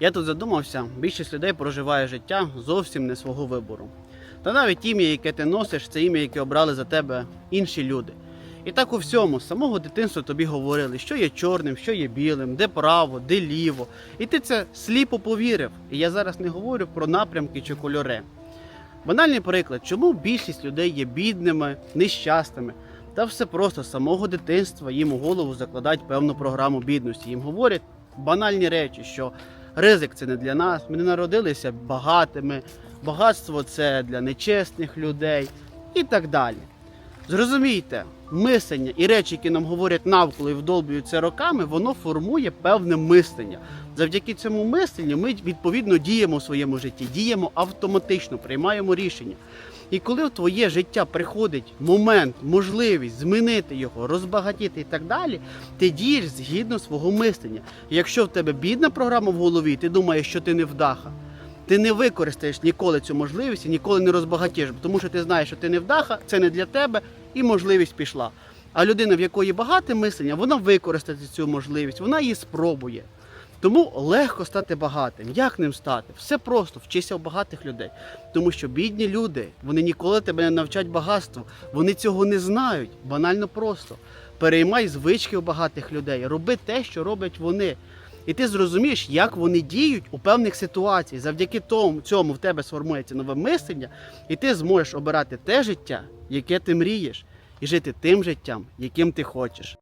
Я тут задумався, більшість людей проживає життя зовсім не свого вибору. Та навіть ім'я, яке ти носиш, це ім'я, яке обрали за тебе інші люди. І так у всьому, з самого дитинства тобі говорили, що є чорним, що є білим, де право, де ліво. І ти це сліпо повірив. І я зараз не говорю про напрямки чи кольори. Банальний приклад, чому більшість людей є бідними, нещасними. Та все просто з самого дитинства їм у голову закладають певну програму бідності. Їм говорять банальні речі, що ризик це не для нас, ми не народилися багатими, багатство це для нечесних людей. І так далі. Зрозумійте, мислення і речі, які нам говорять навколо і вдолбуються роками, воно формує певне мислення. Завдяки цьому мисленню ми відповідно діємо у своєму житті, діємо автоматично, приймаємо рішення. І коли в твоє життя приходить момент, можливість змінити його, розбагатіти і так далі, ти дієш згідно свого мислення. Якщо в тебе бідна програма в голові, ти думаєш, що ти не вдаха, ти не використаєш ніколи цю можливість і ніколи не розбагатієш, тому що ти знаєш, що ти не вдаха, це не для тебе, і можливість пішла. А людина, в якої багате мислення, вона використає цю можливість, вона її спробує. Тому легко стати багатим. Як ним стати? Все просто вчися у багатих людей. Тому що бідні люди, вони ніколи тебе не навчать багатству. Вони цього не знають. Банально просто. Переймай звички у багатих людей, роби те, що роблять вони. І ти зрозумієш, як вони діють у певних ситуаціях. Завдяки тому цьому в тебе сформується нове мислення, і ти зможеш обирати те життя, яке ти мрієш, і жити тим життям, яким ти хочеш.